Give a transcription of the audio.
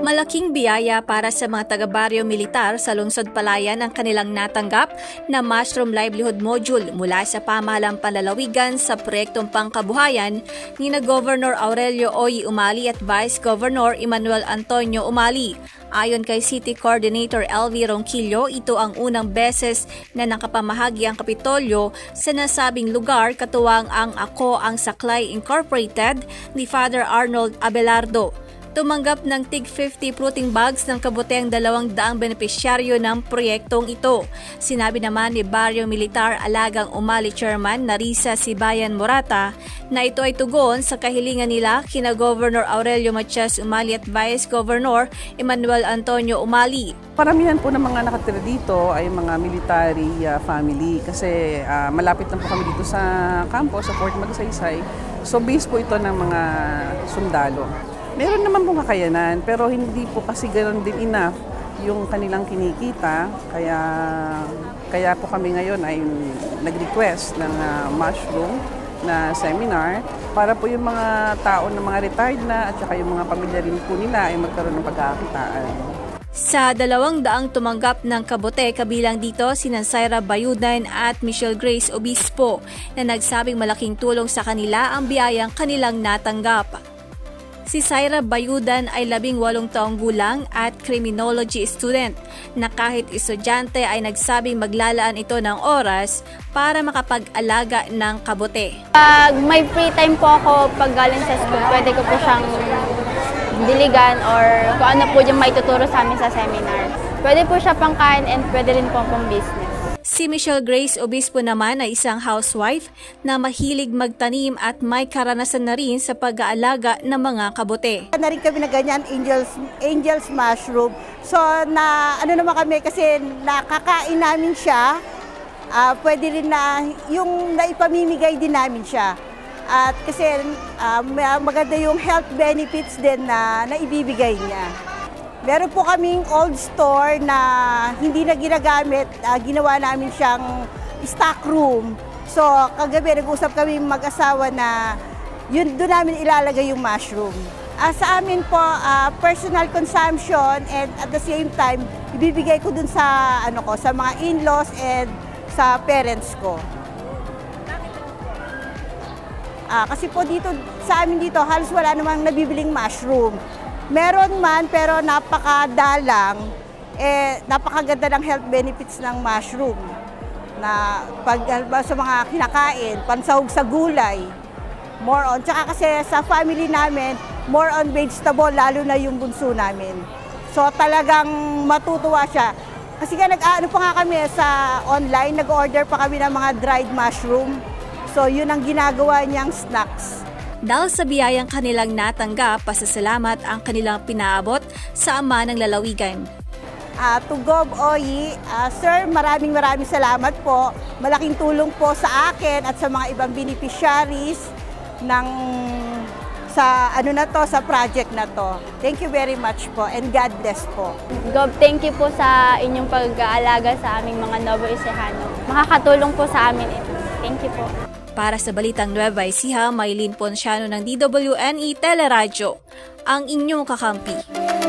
Malaking biyaya para sa mga taga-baryo militar sa lungsod Palayan ang kanilang natanggap na Mushroom Livelihood Module mula sa pamahalang panlalawigan sa proyektong pangkabuhayan ni na Governor Aurelio Oy Umali at Vice Governor Emmanuel Antonio Umali. Ayon kay City Coordinator LV Ronquillo, ito ang unang beses na nakapamahagi ang Kapitolyo sa nasabing lugar katuwang ang Ako ang Saklay Incorporated ni Father Arnold Abelardo. Tumanggap ng TIG 50 fruiting bags ng dalawang daang benepisyaryo ng proyektong ito. Sinabi naman ni Barrio Militar Alagang Umali Chairman Narisa Sibayan Morata na ito ay tugon sa kahilingan nila kina Governor Aurelio Matias Umali at Vice Governor Emmanuel Antonio Umali. Paramihan po ng mga nakatira dito ay mga military ah, family kasi ah, malapit lang po kami dito sa campo, sa Fort Magsaysay. So base po ito ng mga sundalo. Meron naman pong kakayanan pero hindi po kasi ganoon din enough yung kanilang kinikita. Kaya, kaya po kami ngayon ay nag-request ng ah, mushroom na seminar para po yung mga tao na mga retired na at saka yung mga pamilya rin po nila ay magkaroon ng pagkakakitaan. Sa dalawang daang tumanggap ng kabote, kabilang dito si Nancyra Bayudan at Michelle Grace Obispo na nagsabing malaking tulong sa kanila ang biyayang kanilang natanggap. Si Syra Bayudan ay labing walong taong gulang at criminology student na kahit estudyante ay nagsabing maglalaan ito ng oras para makapag-alaga ng kabote. Pag may free time po ako pag galing sa school, pwede ko po siyang diligan or kung ano po yung may tuturo sa amin sa seminar. Pwede po siya pang kain and pwede rin po pang business. Si Michelle Grace Obispo naman ay isang housewife na mahilig magtanim at may karanasan na rin sa pag-aalaga ng mga kabote. na rin kami na ganyan, angels, angels mushroom. So, na ano naman kami kasi nakakain namin siya. Ah, pwede rin na yung naipamimigay din namin siya. At kasi ma- maganda yung health benefits din na naibibigay niya. Meron po kaming old store na hindi na ginagamit. Ah, ginawa namin siyang stock room. So, kagabi nag-usap kami mag-asawa na yun doon namin ilalagay yung mushroom. Ah, sa amin po, ah, personal consumption and at the same time, ibibigay ko dun sa, ano ko, sa mga in-laws and sa parents ko. Ah, kasi po dito, sa amin dito, halos wala namang nabibiling mushroom. Meron man, pero napakadalang, eh, napakaganda ng health benefits ng mushroom. Na pag sa mga kinakain, pansahog sa gulay, more on. Tsaka kasi sa family namin, more on vegetable, lalo na yung bunso namin. So talagang matutuwa siya. Kasi nga nag-ano pa nga kami sa online, nag-order pa kami ng mga dried mushroom. So yun ang ginagawa niyang snacks. Dahil sa biyayang kanilang natanggap, pasasalamat ang kanilang pinaabot sa ama ng lalawigan. Ah, to Gov Oyi, ah, Sir, maraming maraming salamat po. Malaking tulong po sa akin at sa mga ibang beneficiaries ng sa ano na to, sa project na to. Thank you very much po and God bless po. Gob, thank you po sa inyong pag-aalaga sa aming mga Novo Ecijano. Makakatulong po sa amin ito. Thank you po. Para sa Balitang Nueva Ecija, Maylin Ponciano ng DWNE Teleradyo, ang inyong kakampi.